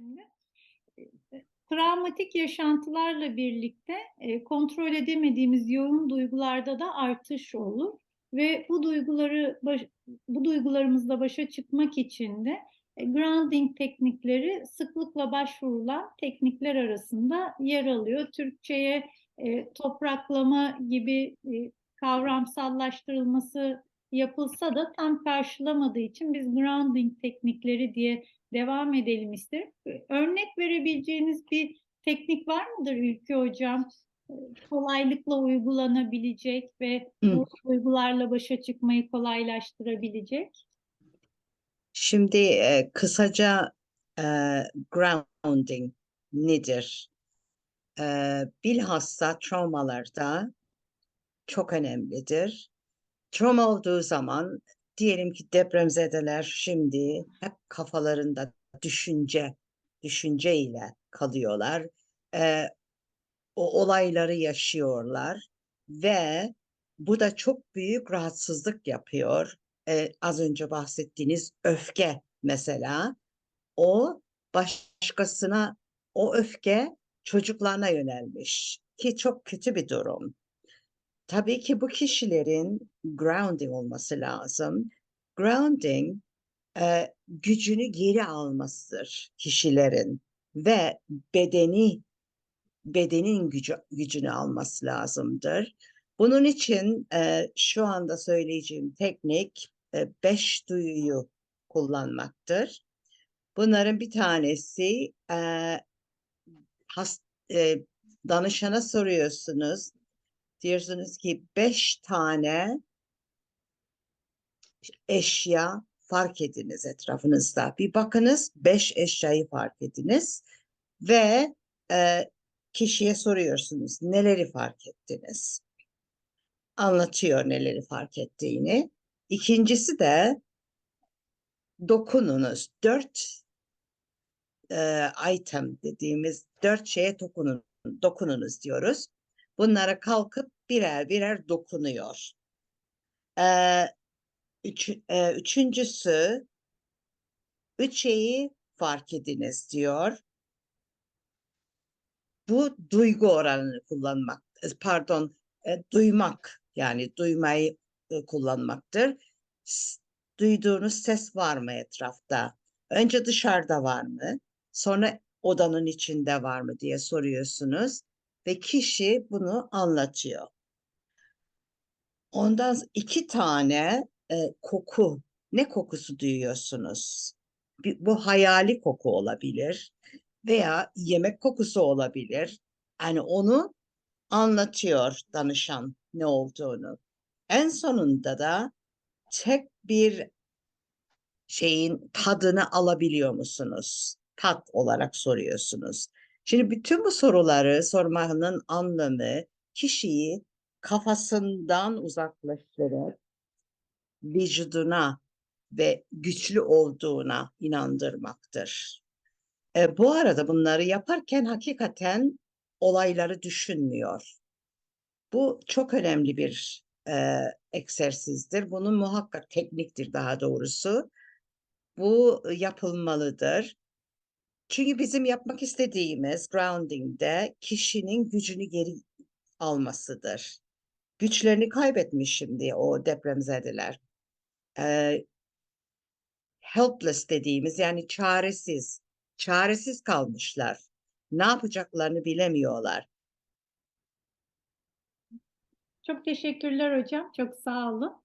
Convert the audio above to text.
şimdi. Eee, travmatik yaşantılarla birlikte, eee, kontrol edemediğimiz yoğun duygularda da artış olur ve bu duyguları bu duygularımızla başa çıkmak için de, eee, grounding teknikleri sıklıkla başvurulan teknikler arasında yer alıyor. Türkçeye, topraklama gibi, kavramsallaştırılması yapılsa da tam karşılamadığı için biz grounding teknikleri diye devam edelim isterim. Örnek verebileceğiniz bir teknik var mıdır Ülkü Hocam? Kolaylıkla uygulanabilecek ve bu duygularla başa çıkmayı kolaylaştırabilecek? Şimdi e, kısaca e, grounding nedir? E, bilhassa travmalarda çok önemlidir. Travma olduğu zaman diyelim ki depremzedeler şimdi hep kafalarında düşünce, düşünceyle kalıyorlar. E, o olayları yaşıyorlar ve bu da çok büyük rahatsızlık yapıyor. Ee, az önce bahsettiğiniz öfke mesela o başkasına o öfke çocuklarına yönelmiş ki çok kötü bir durum. Tabii ki bu kişilerin grounding olması lazım. Grounding e, gücünü geri almasıdır kişilerin ve bedeni bedenin gücü, gücünü alması lazımdır. Bunun için e, şu anda söyleyeceğim teknik e, beş duyuyu kullanmaktır. Bunların bir tanesi e, has, e, danışana soruyorsunuz. Diyorsunuz ki beş tane eşya fark ediniz etrafınızda. Bir bakınız beş eşyayı fark ediniz ve e, kişiye soruyorsunuz neleri fark ettiniz? Anlatıyor neleri fark ettiğini. İkincisi de dokununuz. Dört e, item dediğimiz dört şeye dokunun, dokununuz diyoruz. Bunlara kalkıp birer birer dokunuyor. E, üç, e, üçüncüsü üç şeyi fark ediniz diyor bu duygu oranını kullanmak, pardon, e, duymak yani duymayı e, kullanmaktır. S- duyduğunuz ses var mı etrafta? Önce dışarıda var mı? Sonra odanın içinde var mı diye soruyorsunuz ve kişi bunu anlatıyor. Ondan iki tane e, koku, ne kokusu duyuyorsunuz? Bir- bu hayali koku olabilir veya yemek kokusu olabilir. Yani onu anlatıyor danışan ne olduğunu. En sonunda da tek bir şeyin tadını alabiliyor musunuz? Tat olarak soruyorsunuz. Şimdi bütün bu soruları sormanın anlamı kişiyi kafasından uzaklaştırıp vücuduna ve güçlü olduğuna inandırmaktır. E, bu arada bunları yaparken hakikaten olayları düşünmüyor. Bu çok önemli bir e, egzersizdir. Bunun muhakkak tekniktir daha doğrusu. Bu yapılmalıdır. Çünkü bizim yapmak istediğimiz grounding'de kişinin gücünü geri almasıdır. Güçlerini kaybetmiş şimdi o depremzedeler. E, helpless dediğimiz yani çaresiz, çaresiz kalmışlar. Ne yapacaklarını bilemiyorlar. Çok teşekkürler hocam. Çok sağ olun.